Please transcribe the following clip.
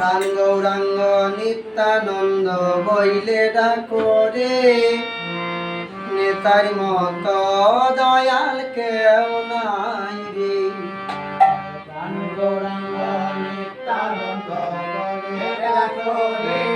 গান গৌরাঙ্গ নিত্যানন্দ বইলে ডাকরে নেতার মত দয়াল কেউ নাই রে। গান গৌরাঙ্গ নিত্যানন্দ বইলে ডাকরে